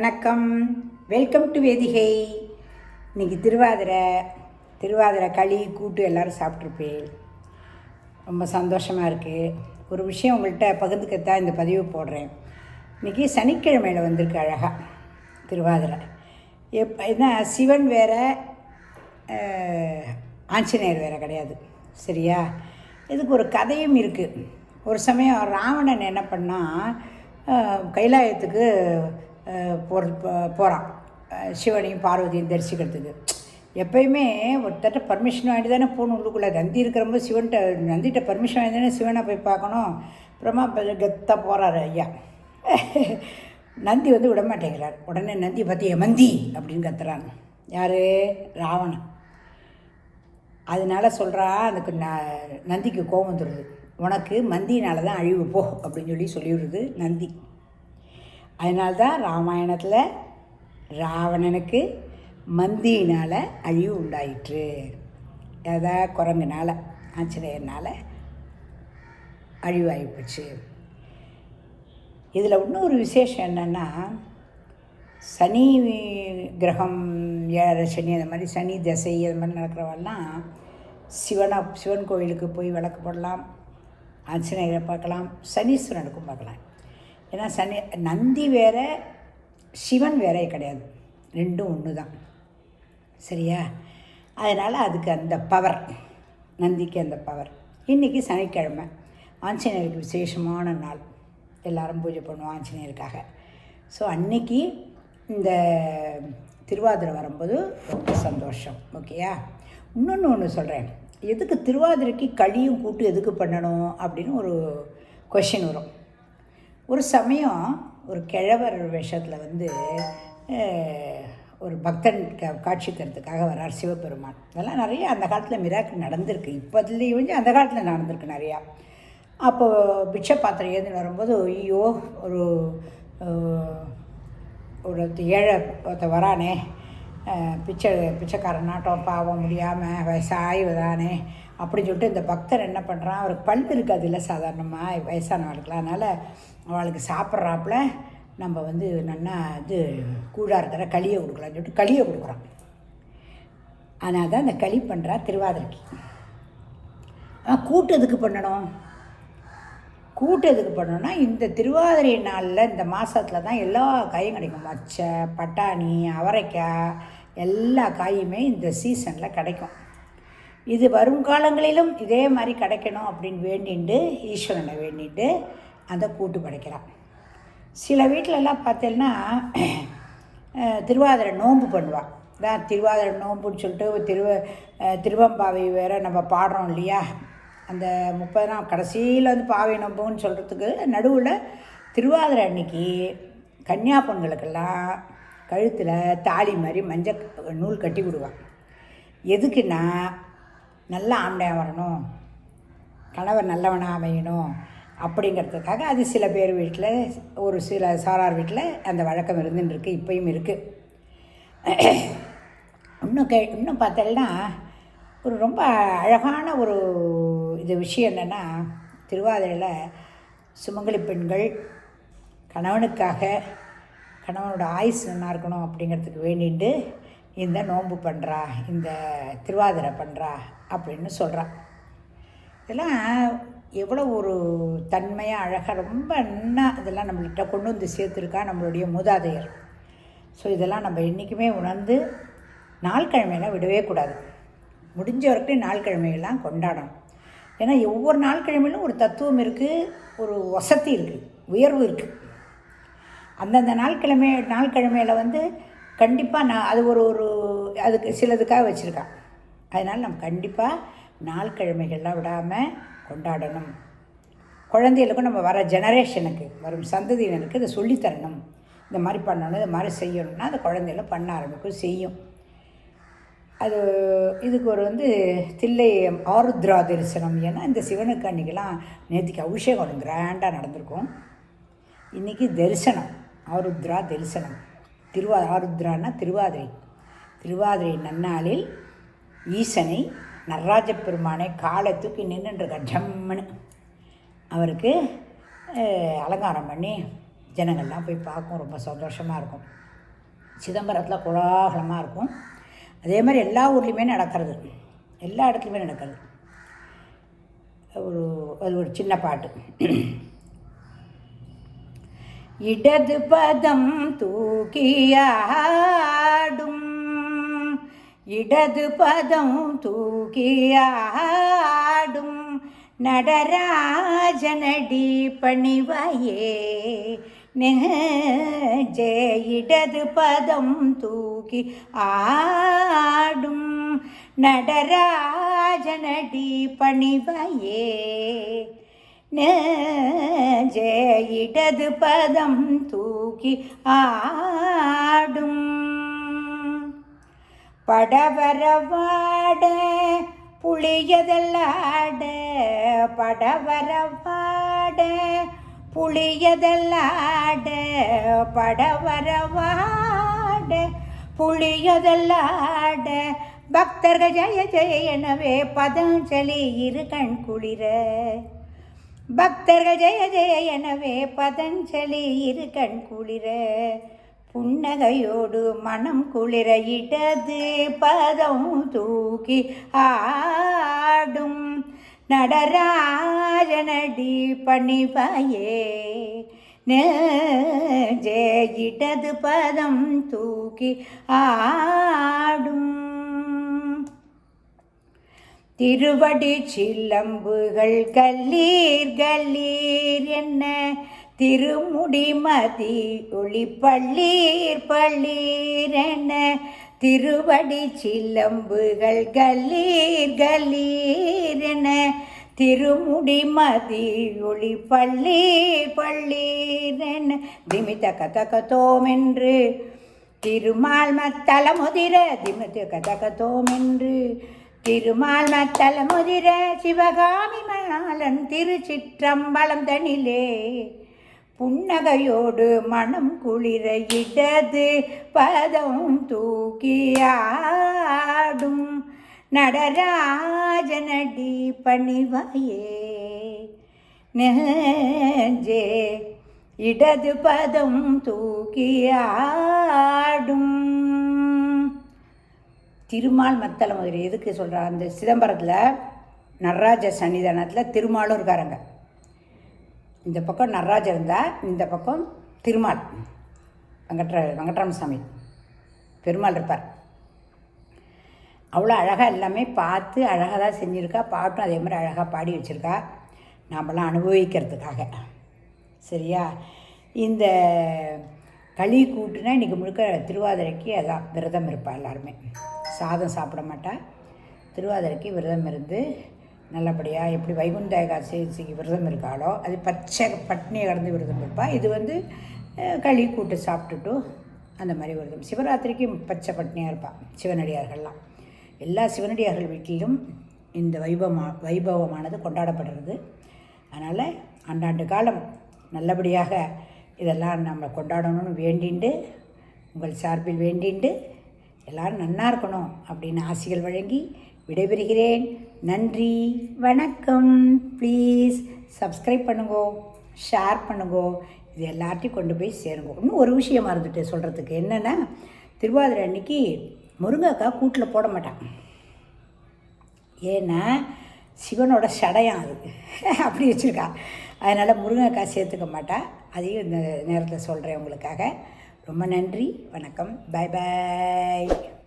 வணக்கம். Welcome to Vedhigai. இன்னைக்கு திருவாதிரை திருவாதிரை களி கூட்டு எல்லோரும் சாப்பிட்ருப்பேன் ரொம்ப சந்தோஷமாக இருக்குது ஒரு விஷயம் உங்கள்கிட்ட பகிர்ந்துக்கத்தான் இந்த பதிவு போடுறேன். இன்றைக்கி சனிக்கிழமையில் வந்திருக்கு அழகாக திருவாதிரை. எப் என்ன சிவன் வேற ஆஞ்சநேயர் வேறு கிடையாது. சரியா? இதுக்கு ஒரு கதையும் இருக்குது ஒரு சமயம் ராவணன் என்ன பண்ணால் கைலாயத்துக்கு போகிற போகிறான் சிவனையும் பார்வதியும் தரிசிக்கிறதுக்கு. எப்பயுமே ஒருத்தட்ட பர்மிஷன் வாங்கிட்டு தானே போகணும் உள்ளுக்குள்ளே. நந்தி இருக்கிறப்போ சிவன்கிட்ட நந்திகிட்ட பர்மிஷன் வாங்கி தானே சிவனை போய் பார்க்கணும். அப்புறமா கெத்தாக போகிறாரு ஐயா. நந்தி வந்து விட மாட்டேங்கிறார். உடனே நந்தி பார்த்து மந்தி அப்படின்னு கத்துறான் யார்? ராவணன். அதனால் சொல்கிறா அதுக்கு ந நந்திக்கு கோபம் வந்துடுது உனக்கு மந்தியினால தான் அழிவு போ அப்படின்னு சொல்லி சொல்லிவிடுது நந்தி. அதனால தான் ராமாயணத்தில் ராவணனுக்கு மந்தியினால் அழிவு உண்டாயிற்று. எதா குரங்குனால ஆஞ்சநேயர்னால அழிவாகி போச்சு. இதில் இன்னொரு விசேஷம் என்னென்னா சனி கிரகம் ஏழரை சனி அந்த மாதிரி சனி தசை அது மாதிரி நடக்கிறவெல்லாம் சிவனா சிவன் கோவிலுக்கு போய் விளக்கு போடலாம் ஆஞ்சநேயரை பார்க்கலாம் சனீஸ்வரனுக்கும் பார்க்கலாம். ஏன்னா சனி நந்தி வேற சிவன் வேறே கிடையாது. ரெண்டும் ஒன்று தான் சரியா? அதனால் அதுக்கு அந்த பவர் நந்திக்கு அந்த பவர் இன்றைக்கி சனிக்கிழமை. ஆஞ்சநேயருக்கு விசேஷமான நாள். எல்லாரும் பூஜை பண்ணுவோம் ஆஞ்சநேயருக்காக. ஸோ அன்னைக்கு இந்த திருவாதிரை வரும்போது ரொம்ப சந்தோஷம். ஓகேயா? இன்னொன்று ஒன்று சொல்கிறேன் எதுக்கு திருவாதிரைக்கு களியும் கூட்டு எதுக்கு பண்ணணும் அப்படின்னு ஒரு கொஷின் வரும். ஒரு சமயம் ஒரு கிழவர் வேஷத்தில் வந்து ஒரு பக்தன் க காட்சி தரத்துக்காக வரார் சிவபெருமான். இதெல்லாம் நிறைய அந்த காலத்தில் மிராக்கள் நடந்திருக்கு. இப்போதுலேயும் அந்த காலத்தில் நடந்திருக்கு நிறையா. அப்போது பிட்சை பாத்திரம் ஏந்து வரும்போது ஐயோ ஒரு ஒரு ஏழை ஒருத்த வரானே. பிச்சை பிச்சைக்காரனாட்டம் பாவம் முடியாமல் வயசாகிவதானே அப்படின்னு சொல்லிட்டு இந்த பக்தர் என்ன பண்ணுறான் அவருக்கு பல் இருக்காது இல்லை சாதாரணமாக வயசானவளுக்குலாம் அதனால் அவளுக்கு சாப்பிட்றாப்புல நம்ம வந்து நல்லா இது கூழாக இருக்கிற களியை கொடுக்கலாம்னு சொல்லிட்டு களியை கொடுக்குறான். ஆனால் தான் அந்த களி பண்ணுறா திருவாதிரைக்கு. கூட்டு எதுக்கு பண்ணணும்? கூட்டு எதுக்கு பண்ணணும்னா இந்த திருவாதிரை நாளில் இந்த மாதத்தில் தான் எல்லா காயும் கிடைக்கும். மச்சை பட்டாணி அவரைக்காய் எல்லா காயுமே இந்த சீசனில் கிடைக்கும். இது வருங்காலங்களிலும் இதே மாதிரி கிடைக்கணும் அப்படின்னு வேண்டிண்டு ஈஸ்வரனை வேண்டிட்டு அதை கூட்டு படைக்கிறான் சில வீட்டிலலாம் பார்த்தேன்னா திருவாதிரை நோன்பு பண்ணுவாள் தான் திருவாதிரை நோன்புன்னு சொல்லிட்டு திருவ திருவம்பாவை வேற நம்ம பாடுறோம் இல்லையா? அந்த முப்பது நாள் கடைசியில் வந்து பாவை நோம்புன்னு சொல்கிறதுக்கு நடுவில் திருவாதிரை அன்னைக்கு கன்னியா பொண்களுக்கெல்லாம் கழுத்தில் தாலி மாதிரி மஞ்சள் நூல் கட்டி விடுவான் எதுக்குன்னா நல்ல ஆண்டையாக வரணும். கணவர் நல்லவனாக அமையணும். அப்படிங்கிறதுக்காக அது சில பேர் வீட்டில் ஒரு சில சாரார் வீட்டில் அந்த வழக்கம் இருந்துன்னு இருக்குது இப்பயும் இருக்குது இன்னும் கே இன்னும் பார்த்தேன்னா ஒரு ரொம்ப அழகான ஒரு இது விஷயம் என்னென்னா திருவாதிரையில் சுமங்கலி பெண்கள் கணவனுக்காக கணவனோட ஆயுஸ் நல்லா இருக்கணும் அப்படிங்கிறதுக்கு வேண்டிட்டு இந்த நோன்பு பண்ணுறா இந்த திருவாதிரை பண்ணுறா அப்படின்னு சொல்கிறான் இதெல்லாம் எவ்வளோ ஒரு தன்மையாக அழகாக ரொம்ப என்ன இதெல்லாம் நம்மள்கிட்ட கொண்டு வந்து சேர்த்துருக்கா நம்மளுடைய மூதாதையர். ஸோ இதெல்லாம் நம்ம என்றைக்குமே உணர்ந்து நாள்கிழமையெல்லாம் விடவே கூடாது. முடிஞ்ச வரைக்கும் நாள்கிழமையெல்லாம் கொண்டாடணும். ஏன்னா ஒவ்வொரு நாள்கிழமையிலும் ஒரு தத்துவம் இருக்குது ஒரு வசதி இருக்குது உயர்வு இருக்குது அந்தந்த நாள்கிழமை நாள்கிழமையில் வந்து கண்டிப்பாக நான் அது ஒரு ஒரு அதுக்கு சிலதுக்காக வச்சுருக்கான் அதனால் நம்ம கண்டிப்பாக நாள்கிழமைகள்லாம் விடாமல் கொண்டாடணும். குழந்தைகளுக்கும் நம்ம வர ஜெனரேஷனுக்கு வரும் சந்ததியினருக்கு இதை சொல்லித்தரணும். இந்த மாதிரி பண்ணணும் இது மாதிரி செய்யணும்னா அந்த குழந்தைகள பண்ண ஆரம்பிக்கும் செய்யும். அது இதுக்கு ஒரு வந்து தில்லை ஆருத்ரா தரிசனம். ஏன்னா இந்த சிவனுக்கு அன்றைக்கெலாம் நேற்றுக்கு அபிஷேகம் கிராண்டாக நடந்திருக்கும். இன்றைக்கி தரிசனம் ஆருத்ரா தரிசனம். திருவா ஆருத்ரான்னா திருவாதிரை. திருவாதிரை நன்னாளில் ஈசனை நடராஜ பெருமானை காலை தூக்கி நின்றுருக்க ஜம்முன்னு அவருக்கு அலங்காரம் பண்ணி ஜனங்கள்லாம் போய் பார்க்கும் ரொம்ப சந்தோஷமாக இருக்கும். சிதம்பரத்தில் கோலாகலமாக இருக்கும். அதே மாதிரி எல்லா ஊர்லேயுமே நடக்கிறது. எல்லா இடத்துலையுமே நடக்கிறது. ஒரு அது ஒரு சின்ன பாட்டு. இடது பதம் தூக்கியாடும் இடது பதம் தூக்கியாடும் நடராஜனடி பணிவையே. நெஞ்சே இடது பதம் தூக்கி ஆடும் நடராஜனடி பணிவையே. நெஞ்சே இடது பதம் தூக்கி ஆடும் படவரவாட புளியதல்லாட படவரவாட புளியதல்லாட படவரவாட புளியதல்லாட. பக்தர்கள் ஜெய ஜெய எனவே பதஞ்சலி இரு கண் குளிர. பக்தர்கள் ஜெய ஜெய எனவே பதஞ்சலி இரு கண் குளிர. புன்னகையோடு மனம் குளிர இடது பதம் தூக்கி ஆடும் நடராஜனடி பணிவாயே நெஞ்சே இடது பதம் தூக்கி ஆடும் திருவடி சில்லம்புகள் கல்லீர் கல்லீர் என்ன திருமுடிமதி ஒளி பள்ளீர் பள்ளீர் திருவடி சில்லம்புகள் கல்லீர் கல்லீர் திருமுடிமதி ஒளி பள்ளீர் பள்ளீரென திமித கதகதோமென்று திருமால் மத்தல முதிர திமித்த கதகத்தோம் திருமால் மத்தல முதிர சிவகாமி மணாளன் திருச்சிற்றம்பலம் தனிலே புன்னகையோடு மனம் குளிர இடது பதம் தூக்கியாடும் நடராஜனடி பணிவாயே நெஞ்சே இடது பதம் தூக்கியாடும் திருமால் மத்தளம் எதுக்கு சொல்கிறார் அந்த சிதம்பரத்தில் நடராஜ சன்னிதானத்தில் திருமாலும் இருக்காருங்க. இந்த பக்கம் நடராஜர் இருந்தால் இந்த பக்கம் திருமால். வெங்கட்ர வெங்கட்ராம சாமி பெருமாள் இருப்பார். அவ்வளோ அழகாக எல்லாமே பார்த்து அழகாக தான் செஞ்சுருக்கா. பாட்டும் அதே மாதிரி அழகாக பாடி வச்சுருக்கா. நாமெல்லாம் அனுபவிக்கிறதுக்காக. சரியா? இந்த களி கூட்டுனா இன்றைக்கி முழுக்க திருவாதிரைக்கு அதான் விரதம் இருப்பாள் எல்லாருமே. சாதம் சாப்பிட மாட்டா. திருவாதிரைக்கு விரதம் இருந்து நல்லபடியாக எப்படி வைகுண்ட ஏகாதசிக்கு விரதம் இருக்காளோ அது பச்சை பட்னியை கடந்து விரதம் இருப்பாள் இது வந்து களி கூட்டு சாப்பிட்டுட்டு அந்த மாதிரி விரதம். சிவராத்திரிக்கு பச்சை பட்னியாக இருப்பாள் சிவனடியார்கள்லாம். எல்லா சிவனடியார்கள் வீட்டிலும் இந்த வைபவமா வைபவமானது கொண்டாடப்படுறது. அதனால் அண்டாண்டு காலம் நல்லபடியாக இதெல்லாம் நம்ம கொண்டாடணும்னு வேண்டிண்டு உங்கள் சார்பில் வேண்டிண்டு எல்லாரும் நன்னா இருக்கணும் அப்படின்னு ஆசைகள் வழங்கி விடைபெறுகிறேன். நன்றி. வணக்கம். ப்ளீஸ் சப்ஸ்கிரைப் பண்ணுங்கோ. ஷேர் பண்ணுங்கோ. இது எல்லாத்தையும் கொண்டு போய் சேருங்க. இன்னும் ஒரு விஷயம் மறந்துட்டு சொல்கிறதுக்கு என்னென்னா திருவாதிரை அன்னைக்கு முருங்கைக்காய் கூட்டில் போட மாட்டான். ஏன்னா சிவனோட சடையாம் அது. அப்படி வச்சுருக்கா. அதனால் முருங்கைக்காய் சேர்த்துக்க மாட்டா. அதையும் இந்த நேரத்தில் சொல்கிறேன் உங்களுக்காக. ரொம்ப நன்றி. வணக்கம். Bye bye